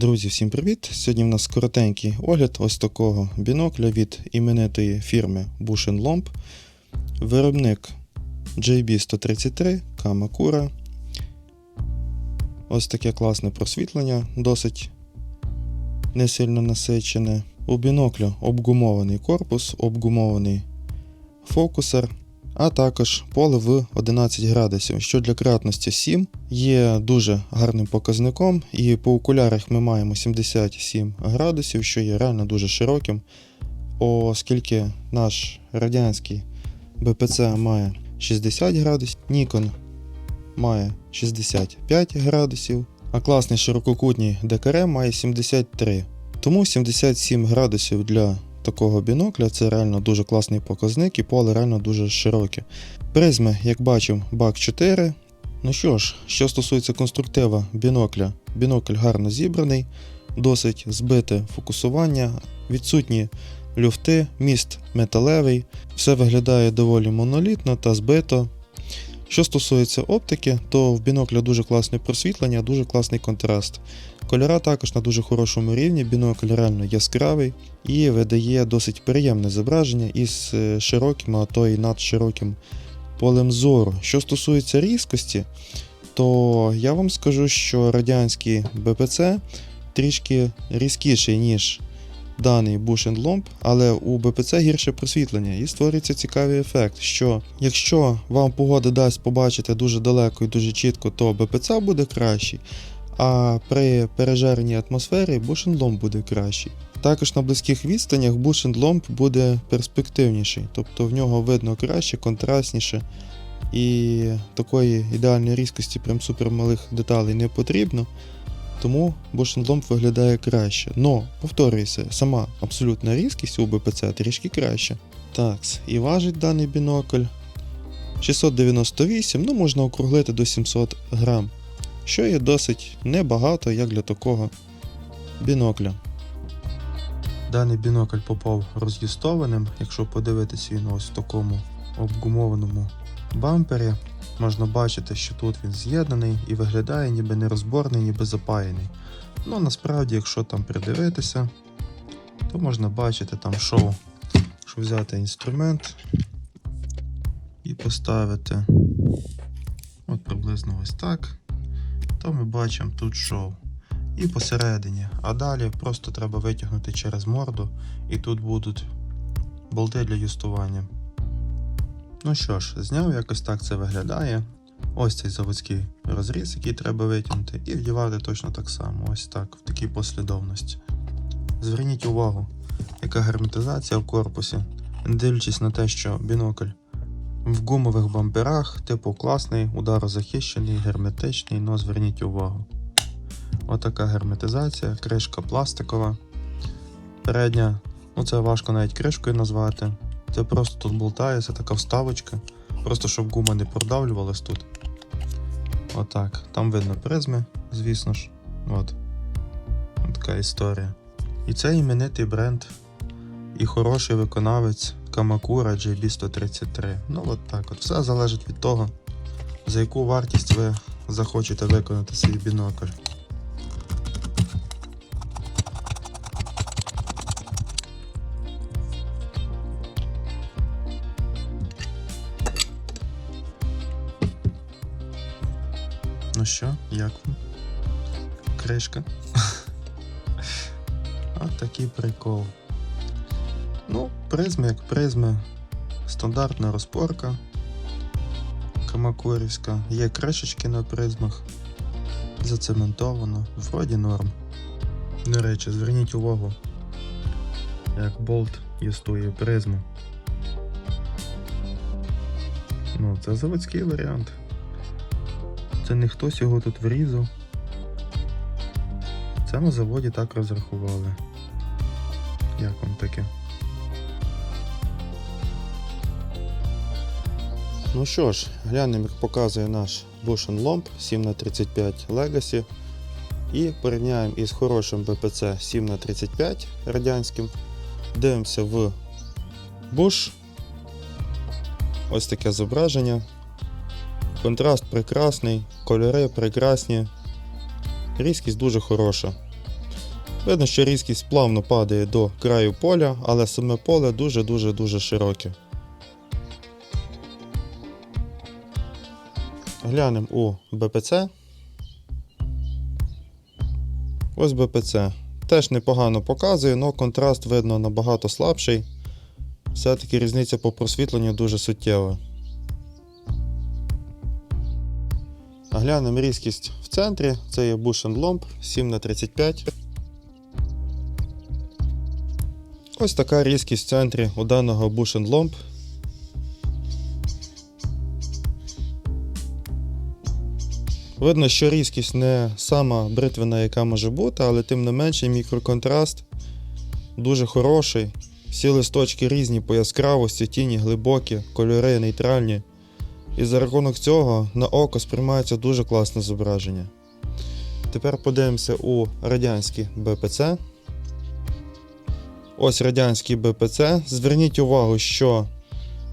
Друзі, всім привіт! Сьогодні в нас коротенький огляд ось такого бінокля від іменитої фірми Bushin Lomb. Виробник JB133 Kamakura. Ось таке класне просвітлення, досить не сильно насичене. У бінокля обгумований корпус, обгумований фокусер, а також поле в 11 градусів, що для кратності 7 є дуже гарним показником. І по окулярах ми маємо 77 градусів, що є реально дуже широким, оскільки наш радянський БПЦ має 60 градусів, Nikon має 65 градусів, а класний ширококутній ДКР має 73. Тому 77 градусів для такого бінокля це реально дуже класний показник і поле реально дуже широке. Призми, як бачив, бак 4. Ну що ж, що стосується конструктива бінокля, бінокль гарно зібраний, досить збите фокусування, відсутні люфти, міст металевий, все виглядає доволі монолітно та збито. Що стосується оптики, то в бінокля дуже класне просвітлення, дуже класний контраст. Кольора також на дуже хорошому рівні, бінокль реально яскравий і видає досить приємне зображення із е, широким, а то і надшироким полем зору. Що стосується різкості, то я вам скажу, що радянський БПЦ трішки різкіший, ніж даний Lomb, але у БПЦ гірше просвітлення і створюється цікавий ефект, що якщо вам погода дасть побачити дуже далеко і дуже чітко, то БПЦ буде кращий, а при пережареній атмосфері Lomb буде кращий. Також на близьких відстанях Lomb буде перспективніший, тобто в нього видно краще, контрастніше. І такої ідеальної різкості прям супермалих деталей не потрібно. Тому Bosch виглядає краще. Но, повторююся, сама абсолютна різкість у БПЦ трішки краще. Так, і важить даний бінокль 698, ну можна округлити до 700 грам, що є досить небагато, як для такого бінокля. Даний бінокль попав роз'їстованим, якщо подивитися він ось в такому обгумованому бампері. Можна бачити, що тут він з'єднаний і виглядає ніби нерозборний, ніби запаяний. Ну насправді, якщо там придивитися, то можна бачити там шоу, що взяти інструмент і поставити от приблизно ось так, то ми бачимо тут шоу. І посередині. А далі просто треба витягнути через морду, і тут будуть болти для юстування. Ну що ж, зняв якось так це виглядає. Ось цей заводський розріз, який треба витягнути, і вдівати точно так само, ось так, в такій послідовності. Зверніть увагу, яка герметизація в корпусі, дивлячись на те, що бінокль в гумових бамперах, типу класний, ударозахищений, герметичний, но зверніть увагу. Отака герметизація, кришка пластикова. Передня, ну це важко навіть кришкою назвати. Це просто тут болтається така вставочка. Просто щоб гума не продавлювалась тут. Отак. Там видно призми, звісно ж. От. Така історія. І це іменитий бренд і хороший виконавець Kamakura JB133. Ну от так от. Все залежить від того, за яку вартість ви захочете виконати свій бінокль. Що, як? Кришка. От такий прикол. Ну, призми як призми. Стандартна розпорка. Камакурівська. Є кришечки на призмах. Зацементовано. Вроді норм. До речі, зверніть увагу, як болт юстує призму. Ну, це заводський варіант. Це не хтось його тут врізав. Це на заводі так розрахували. Як вам таке? Ну що ж, глянемо, як показує наш Bushin Lomb 7х35 Legacy. І порівняємо із хорошим БПЦ 7х35 радянським. Дивимося в Bush. Ось таке зображення. Контраст прекрасний, кольори прекрасні, різкість дуже хороша. Видно, що різкість плавно падає до краю поля, але саме поле дуже-дуже дуже широке. Глянемо у БПЦ. Ось БПЦ. Теж непогано показує, але контраст видно набагато слабший. Все-таки різниця по просвітленню дуже суттєва. Глянемо різкість в центрі. Це є Bush Lomb 7х35. Ось така різкість в центрі у даного Bush Lomb. Видно, що різкість не сама бритвена, яка може бути, але тим не менше мікроконтраст дуже хороший. Всі листочки різні по яскравості, тіні глибокі, кольори нейтральні. І за рахунок цього на око сприймається дуже класне зображення. Тепер подивимося у радянський БПЦ. Ось радянський БПЦ. Зверніть увагу, що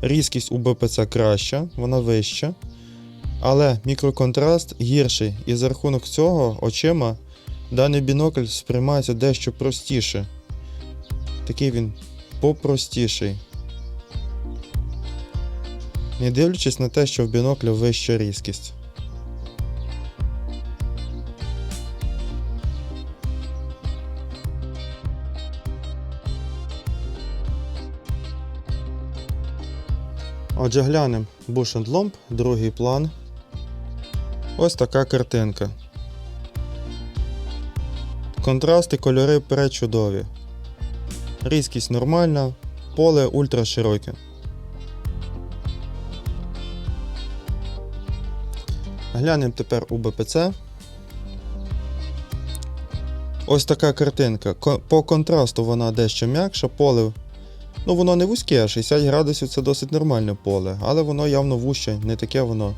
різкість у БПЦ краща, вона вища. Але мікроконтраст гірший, і за рахунок цього очима даний бінокль сприймається дещо простіше. Такий він попростіший. Не дивлячись на те, що в бінокля вища різкість. Отже, глянемо Bush Lomb, другий план. Ось така картинка. Контрасти, кольори пречудові. Різкість нормальна, поле ультрашироке. Глянемо тепер у БПЦ. Ось така картинка. По контрасту вона дещо м'якша, поле. Ну, воно не вузьке, 60 градусів це досить нормальне поле, але воно явно вуще, не таке воно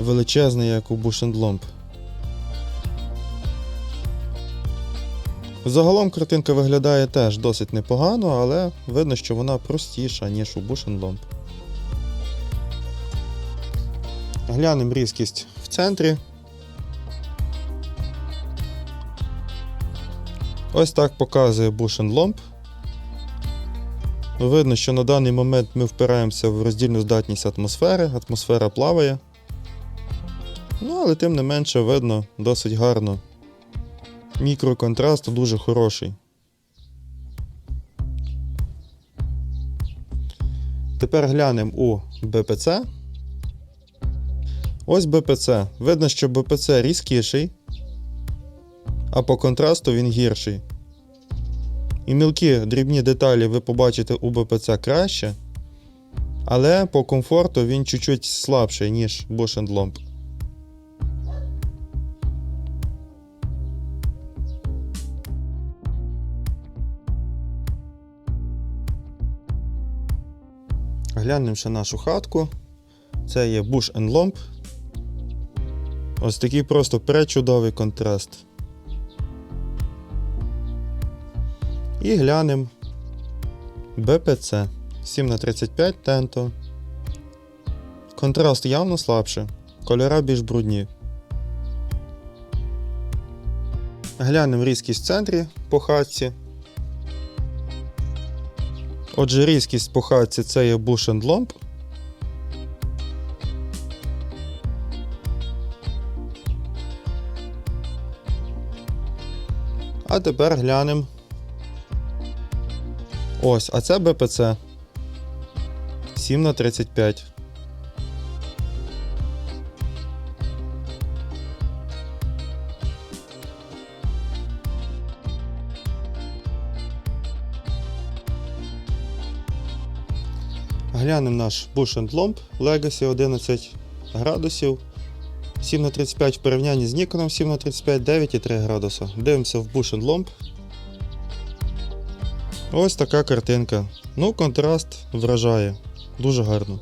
величезне, як у Бушендломб. Загалом картинка виглядає теж досить непогано, але видно, що вона простіша, ніж у Бушенломб. Глянемо різкість в центрі. Ось так показує Бушенломб. Видно, що на даний момент ми впираємося в роздільну здатність атмосфери, атмосфера плаває. Ну, але тим не менше видно досить гарно. Мікроконтраст дуже хороший. Тепер глянемо у БПЦ. Ось БПЦ. Видно, що БПЦ різкіший, а по контрасту він гірший. І мілкі дрібні деталі ви побачите у БПЦ краще, але по комфорту він чуть-чуть слабший, ніж Bush Lomb. Глянемо ще нашу хатку. Це є Bush Lomb. Ось такий просто пречудовий контраст. І глянемо БПЦ 7х35 Тенто. Контраст явно слабше, кольора більш брудні. Глянемо різкість в центрі по хатці. Отже, різкість по хатці це є Bush and Lomb. А тепер глянемо. Ось, а це БПЦ 7 на 35. Глянемо наш Bush Lomb Legacy 11 градусів. 7 на 35 в порівнянні з Nikon 7 на 35 9,3 градуса. Дивимося в Bush Lomb. Ось така картинка. Ну, контраст вражає. Дуже гарно.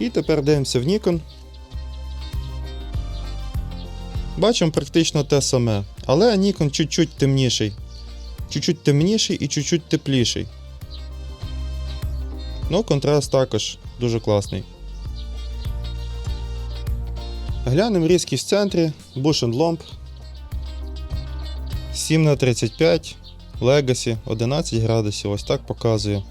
І тепер дивимося в Nikon. Бачимо практично те саме, але Nikon чуть-чуть темніший. Чуть-чуть темніший і чуть-чуть тепліший. Ну, контраст також дуже класний. Глянемо різкість в центрі, Bush Lomb 7 на 35 Legacy 11 градусів, ось так показує.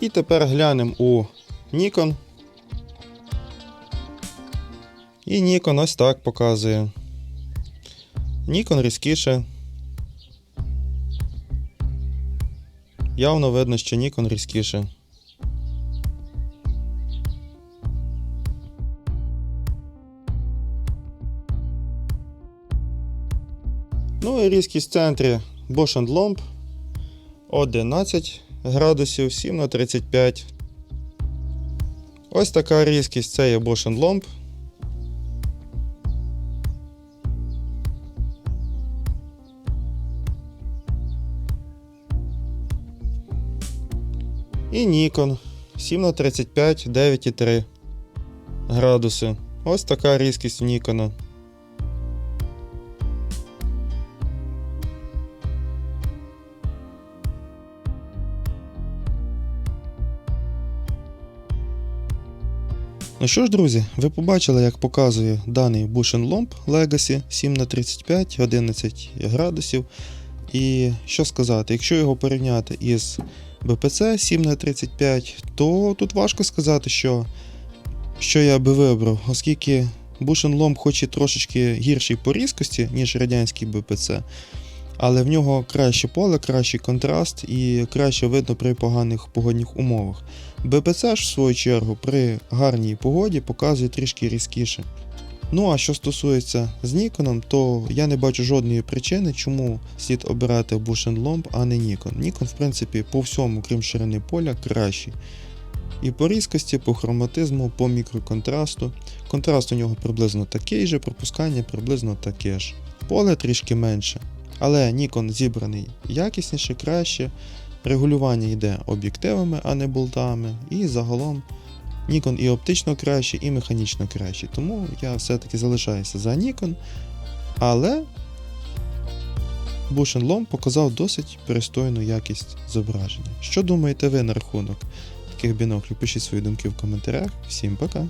І тепер глянемо у Nikon. І Nikon ось так показує. Nikon різкіше. Явно видно, що Nikon різкіше. Ну і різкість в центрі Bosch Lomb 11 градусів 7 на 35. Ось така різкість це є Bosch Lomb. І Nikon 7 на 35 9,3 градуси. Ось така різкість у Nikon. Ну що ж, друзі, ви побачили, як показує даний Bush Lomb Legacy 7 на 35 11 градусів. І що сказати, якщо його порівняти із BPC 7 на 35 то тут важко сказати, що, що я би вибрав, оскільки Lomb хоч і трошечки гірший по різкості, ніж радянський BPC, але в нього краще поле, кращий контраст і краще видно при поганих погодних умовах. БПЦ ж, в свою чергу, при гарній погоді показує трішки різкіше. Ну а що стосується з Ніконом, то я не бачу жодної причини, чому слід обирати Bush Lomb, а не Nikon. Nikon, в принципі, по всьому, крім ширини поля, кращий. І по різкості, по хроматизму, по мікроконтрасту. Контраст у нього приблизно такий же, пропускання приблизно таке ж. Поле трішки менше. Але Nikon зібраний якісніше, краще. Регулювання йде об'єктивами, а не болтами. І загалом Nikon і оптично краще, і механічно краще. Тому я все-таки залишаюся за Nikon. Але Bush Lomb показав досить пристойну якість зображення. Що думаєте ви на рахунок таких біноклів? Пишіть свої думки в коментарях. Всім пока!